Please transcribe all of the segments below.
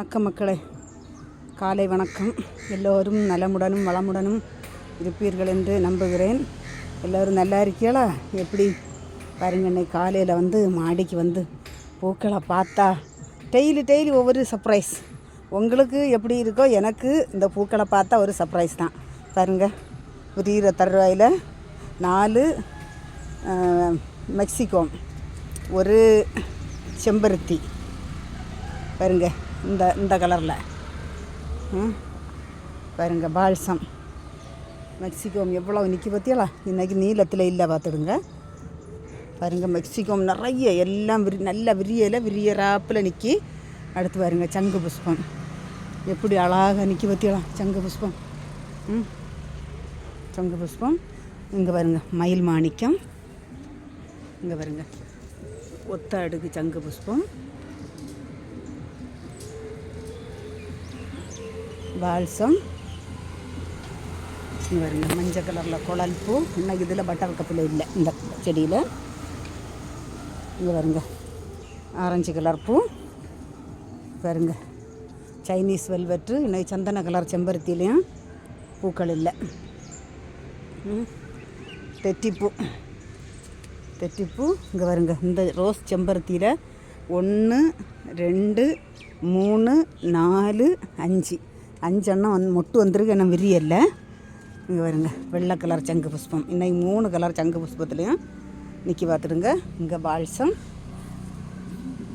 வணக்கம் மக்களே. காலை வணக்கம். எல்லோரும் நலமுடனும் வளமுடனும் இருப்பீர்கள் என்று நம்புகிறேன். எல்லோரும் நல்லா இருக்கீங்களா எப்படி? பாருங்க இன்னைக்கு காலையில் வந்து மாடிக்கு வந்து பூக்களை பார்த்தா டெய்லி டெய்லி ஒவ்வொரு சர்ப்ரைஸ் உங்களுக்கு எப்படி இருக்கோ எனக்கு இந்த பூக்களை பார்த்தா ஒரு சர்ப்ரைஸ் தான். பாருங்க விரிகிற தருவாயில் நாலு மெக்சிகோம் மெக்சிகோ ஒரு செம்பருத்தி. பாருங்கள் இந்த இந்த கலரில் ம். பாருங்க பால்சம். மெக்சிகோம் எவ்வளோ நிற்கி பார்த்தியலா இன்றைக்கி நீளத்தில் இல்லை பார்த்துடுங்க பாருங்க மெக்சிகோம் நிறைய எல்லாம் விரி நல்ல விரியல விரியராப்பில் நிற்கி அடுத்து பாருங்க சங்கு புஷ்பம். எப்படி அழகாக நிற்கி பார்த்தியலாம் சங்கு புஷ்பம். ம். சங்கு புஷ்பம். இங்கே பாருங்க மயில் மாணிக்கம். இங்கே பாருங்க ஒத்த அடுக்கு சங்கு புஷ்பம். பால்சம் இங்க மஞ்சள் கலரில் குழல் பூ. இன்னும் இதில் பட்டர் கப்பில் இல்லை இந்த செடியில். இங்கே வருங்க ஆரஞ்சு கலர் பூ. பாருங்க சைனீஸ் வெல்வெட்டு இன்னும் சந்தன கலர் செம்பருத்திலையும் பூக்கள் இல்லை. தெட்டிப்பூ தெட்டிப்பூ இங்கே வருங்க இந்த ரோஸ் செம்பருத்தியில் ஒன்று ரெண்டு மூணு நாலு அஞ்சு. அஞ்செண்ணம் வந்து மொட்டு வந்திருக்கு என்ன விரியல்ல இங்கே வருங்க வெள்ளை கலர் சங்கு புஷ்பம். இன்றைக்கி மூணு கலர் சங்கு புஷ்பத்துலேயும் நிற்கி பார்த்துடுங்க இங்கே பால்சம்.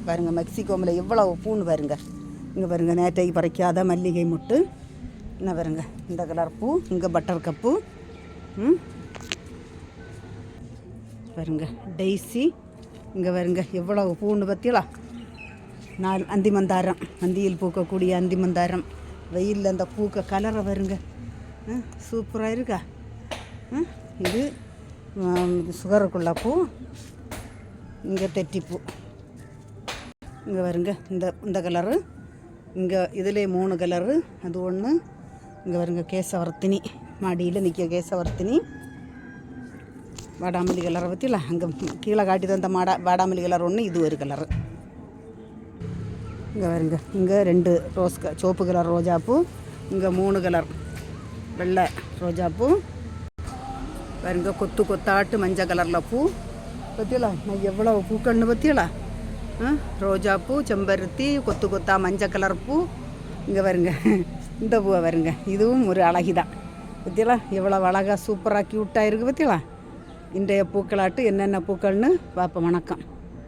பாருங்க மெக்சிகோமில் எவ்வளோ பூன்னு பாருங்க. இங்கே பாருங்க நேற்றைக்கு பறிக்காத மல்லிகை முட்டு. என்ன பாருங்க இந்த கலர் பூ இங்கே பட்டர் கப்பு. ம். பாருங்க டெய்ஸி இங்கே வருங்க எவ்வளோ பூன்னு பற்றியலா நாலு அந்தி மந்தாரம். அந்தியில் பூக்கக்கூடிய அந்தி மந்தாரம். வெயிலில் அந்த பூக்க கலரை வருங்க. சூப்பராக இருக்கா? ம், இது சுகருக்குள்ள பூ இங்கே தெட்டிப்பூ இங்கே வருங்க இந்த இந்த கலரு. இங்கே இதிலே மூணு கலரு அது ஒன்று இங்கே வருங்க கேசவர்த்தினி. மாடியில் நிற்க கேசவர்த்தினி. வாடாமல்லி கலரை பற்றியில அங்கே கீழே காட்டி தந்த மாடா வாடாமல்லி கலர் ஒன்று இது ஒரு கலரு. இங்கே வருங்க இங்கே ரெண்டு ரோஸ் க சிவப்பு கலர் ரோஜாப்பூ இங்கே மூணு கலர் வெள்ளை ரோஜாப்பூ பாருங்க கொத்து கொத்தாட்டு மஞ்சள் கலரில் பூ. பற்றியலா நான் எவ்வளோ பூக்கள்னு பற்றியலா ரோஜாப்பூ செம்பருத்தி கொத்து கொத்தா மஞ்சள் கலர் பூ. இங்கே வருங்க இந்த பூவை வருங்க இதுவும் ஒரு அழகி தான் பற்றியலா எவ்வளோ அழகாக சூப்பராக க்யூட்டாக இருக்குது பற்றியலா இன்றைய பூக்களாட்டு என்னென்ன பூக்கள்னு பார்ப்போம். வணக்கம்.